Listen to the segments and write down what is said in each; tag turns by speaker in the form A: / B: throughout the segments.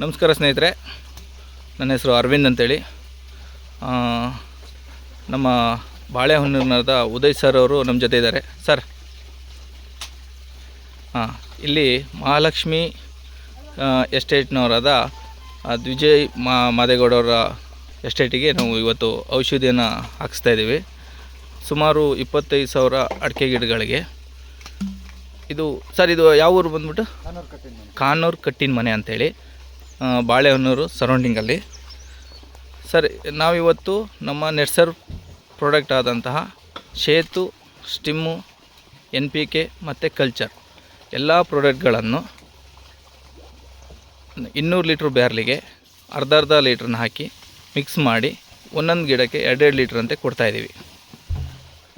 A: ನಮಸ್ಕಾರ ಸ್ನೇಹಿತರೆ. ನನ್ನ ಹೆಸರು ಅರವಿಂದ್ ಅಂತೇಳಿ. ನಮ್ಮ ಬಾಳೆಹೊನ್ನೂರಿನದ ಉದಯ್ ಸರ್ ಅವರು ನಮ್ಮ ಜೊತೆ ಇದ್ದಾರೆ. ಸರ್ ಹಾಂ ಇಲ್ಲಿ ಮಹಾಲಕ್ಷ್ಮಿ ಎಸ್ಟೇಟ್ನವರಾದ ದ್ವಿಜಯ್ ಮಾ ಮಾದೇಗೌಡವರ ಎಸ್ಟೇಟಿಗೆ ನಾವು ಇವತ್ತು ಔಷಧಿಯನ್ನು ಹಾಕಿಸ್ತಾ ಇದ್ದೀವಿ. ಸುಮಾರು ಇಪ್ಪತ್ತೈದು ಸಾವಿರ ಅಡಿಕೆ ಗಿಡಗಳಿಗೆ. ಇದು ಸರ್ ಇದು ಯಾವ ಊರು ಬಂದ್ಬಿಟ್ಟು? ಕಾನೂರು ಕಟ್ಟಿನ ಮನೆ. ಅಂತೇಳಿ. ಆ, ಬಾಳೆಹೊನ್ನೂರು ಸರೌಂಡಿಂಗಲ್ಲಿ. ಸರ್, ನಾವಿವತ್ತು ನಮ್ಮ ನೆಟ್ಸರ್ ಪ್ರಾಡಕ್ಟ್ ಆದಂತಹ ಶೇತು ಸ್ಟಿಮ್ಮು ಎನ್ ಪಿ ಕೆ ಮತ್ತು ಕಲ್ಚರ್ ಎಲ್ಲ ಪ್ರಾಡಕ್ಟ್ಗಳನ್ನು ಇನ್ನೂರು ಲೀಟ್ರ್ ಬ್ಯಾರ್ಲಿಗೆ ಅರ್ಧ ಅರ್ಧ ಲೀಟ್ರನ್ನ ಹಾಕಿ ಮಿಕ್ಸ್ ಮಾಡಿ ಒಂದೊಂದು ಗಿಡಕ್ಕೆ ಎರಡೆರಡು ಲೀಟ್ರ್ ಅಂತೆ ಕೊಡ್ತಾಯಿದ್ದೀವಿ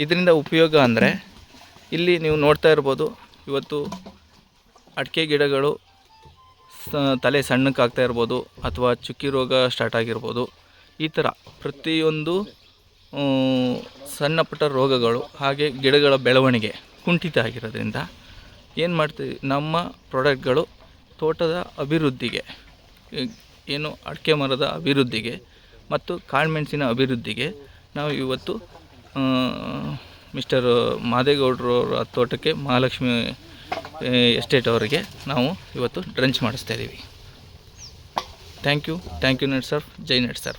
A: ಇದರಿಂದ ಉಪಯೋಗ ಅಂದರೆ ಇಲ್ಲಿ ನೀವು ನೋಡ್ತಾ ಇರ್ಬೋದು, ಇವತ್ತು ಅಡಿಕೆ ಗಿಡಗಳು ತಲೆ ಸಣ್ಣಕ್ಕಾಗ್ತಾ ಇರ್ಬೋದು ಅಥವಾ ಚುಕ್ಕಿ ರೋಗ ಸ್ಟಾರ್ಟ್ ಆಗಿರ್ಬೋದು, ಈ ಥರ ಪ್ರತಿಯೊಂದು ಸಣ್ಣ ಪುಟ್ಟ ರೋಗಗಳು ಹಾಗೆ ಗಿಡಗಳ ಬೆಳವಣಿಗೆ ಕುಂಠಿತ ಆಗಿರೋದ್ರಿಂದ ಏನು ಮಾಡ್ತೀವಿ, ನಮ್ಮ ಪ್ರಾಡಕ್ಟ್ಗಳು ತೋಟದ ಅಭಿವೃದ್ಧಿಗೆ ಏನು ಅಡಿಕೆ ಮರದ ಅಭಿವೃದ್ಧಿಗೆ ಮತ್ತು ಕಾಳುಮೆಣಸಿನ ಅಭಿವೃದ್ಧಿಗೆ ನಾವು ಇವತ್ತು ಮಿಸ್ಟರ್ ಮಾದೇಗೌಡರವರ ತೋಟಕ್ಕೆ ಮಹಾಲಕ್ಷ್ಮಿ ಎಸ್ಟೇಟ್ ಅವರಿಗೆ ನಾವು ಇವತ್ತು ಡ್ರಂಚ್ ಮಾಡಿಸ್ತಾ ಇದ್ದೀವಿ. Thank you thank you Netsurf Jai net sir